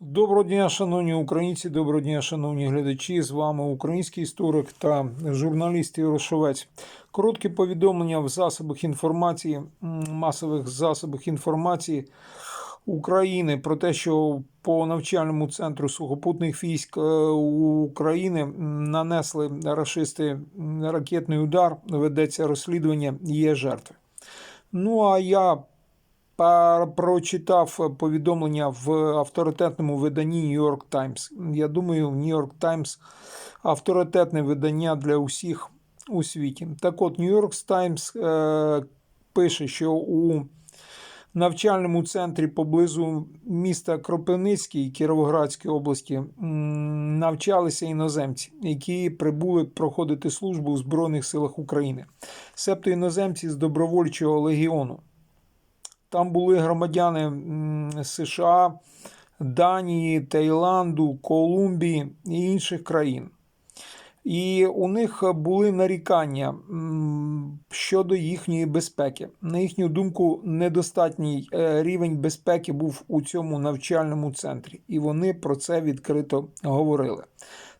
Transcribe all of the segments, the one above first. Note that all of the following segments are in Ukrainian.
Доброго дня, шановні українці, доброго дня, шановні глядачі. З вами український історик та журналіст Ярошовець. Короткі повідомлення в засобах інформації, масових засобах інформації України про те, що по навчальному центру сухопутних військ е, України нанесли рашисти ракетний удар. Ведеться розслідування, є жертви. Ну а я прочитав повідомлення в авторитетному виданні New York Times. Я думаю, New York Times авторитетне видання для усіх у світі. Так от, New York Times е, пише, що у навчальному центрі поблизу міста Кропивницький Кіровоградської області навчалися іноземці, які прибули проходити службу у Збройних силах України, себто іноземці з добровольчого легіону. Там були громадяни США, Данії, Таїланду, Колумбії і інших країн. І у них були нарікання щодо їхньої безпеки. На їхню думку, недостатній е, рівень безпеки був у цьому навчальному центрі, і вони про це відкрито говорили.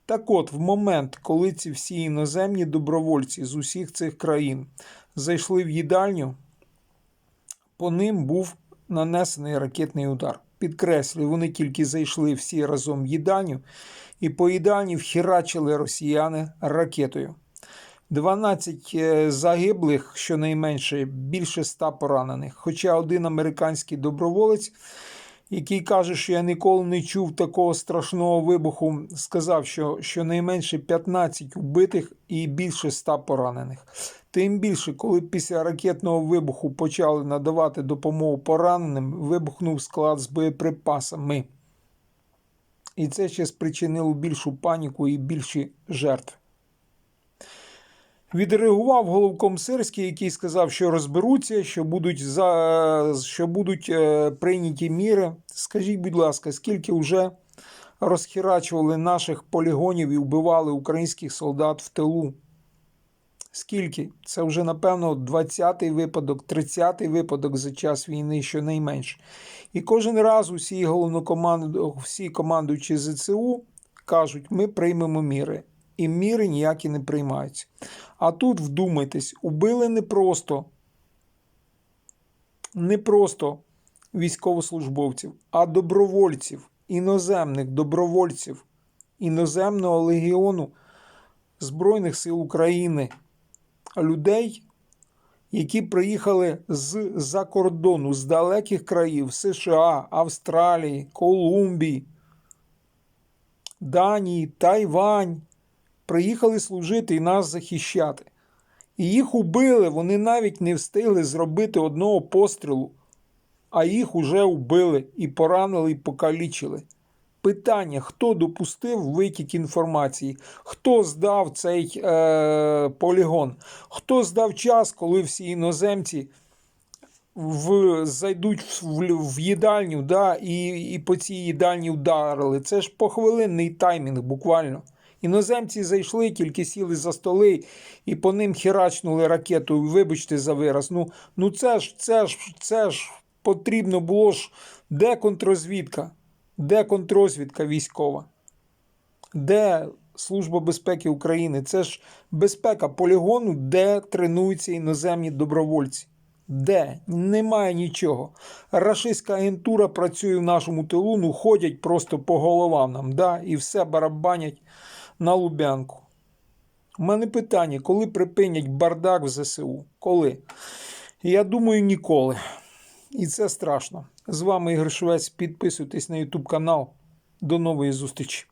Так от, в момент, коли ці всі іноземні добровольці з усіх цих країн зайшли в їдальню, по ним був нанесений ракетний удар. Підкреслюю, вони тільки зайшли всі разом в їдальню, і по їдальні вхерачили росіяни ракетою. 12 е, загиблих, щонайменше, більше 100 поранених. Хоча один американський доброволець, який каже, що я ніколи не чув такого страшного вибуху, сказав, що щонайменше 15 вбитих і більше 100 поранених. Тим більше, коли після ракетного вибуху почали надавати допомогу пораненим, вибухнув склад з боєприпасами. І це ще спричинило більшу паніку і більші жертви. Відреагував головком Сирський, який сказав, що розберуться, що будуть, за, що будуть е, прийняті міри. Скажіть, будь ласка, скільки вже розхерачували наших полігонів і вбивали українських солдат в тилу? Скільки? Це вже, напевно, 20-й випадок, 30-й випадок за час війни, щонайменше. І кожен раз усі головнокоманду, всі командуючі ЗСУ кажуть, ми приймемо міри. І міри ніякі не приймаються. А тут вдумайтесь, убили не просто, не просто військовослужбовців, а добровольців, іноземних добровольців, іноземного легіону Збройних сил України, людей, які приїхали з-за кордону, з далеких країв США, Австралії, Колумбії, Данії, Тайвань, приїхали служити і нас захищати. І їх убили, вони навіть не встигли зробити одного пострілу, а їх уже убили і поранили, і покалічили. Питання: хто допустив витік інформації, хто здав цей е, полігон, хто здав час, коли всі іноземці в, зайдуть в, в, їдальню да, і, і по цій їдальні вдарили. Це ж похвилинний таймінг, буквально. Іноземці зайшли, тільки сіли за столи і по ним херачнули ракетою. Вибачте за вираз. Ну, ну це ж, це ж, це ж потрібно було ж де контрозвідка? Де контрозвідка військова? Де Служба безпеки України? Це ж безпека полігону, де тренуються іноземні добровольці. Де? Немає нічого. Рашистська агентура працює в нашому тилу, ну ходять просто по головам нам, да? і все барабанять на Лубянку. У мене питання, коли припинять бардак в ЗСУ? Коли? Я думаю, ніколи. І це страшно. З вами Ігор Швець. Підписуйтесь на YouTube канал. До нової зустрічі.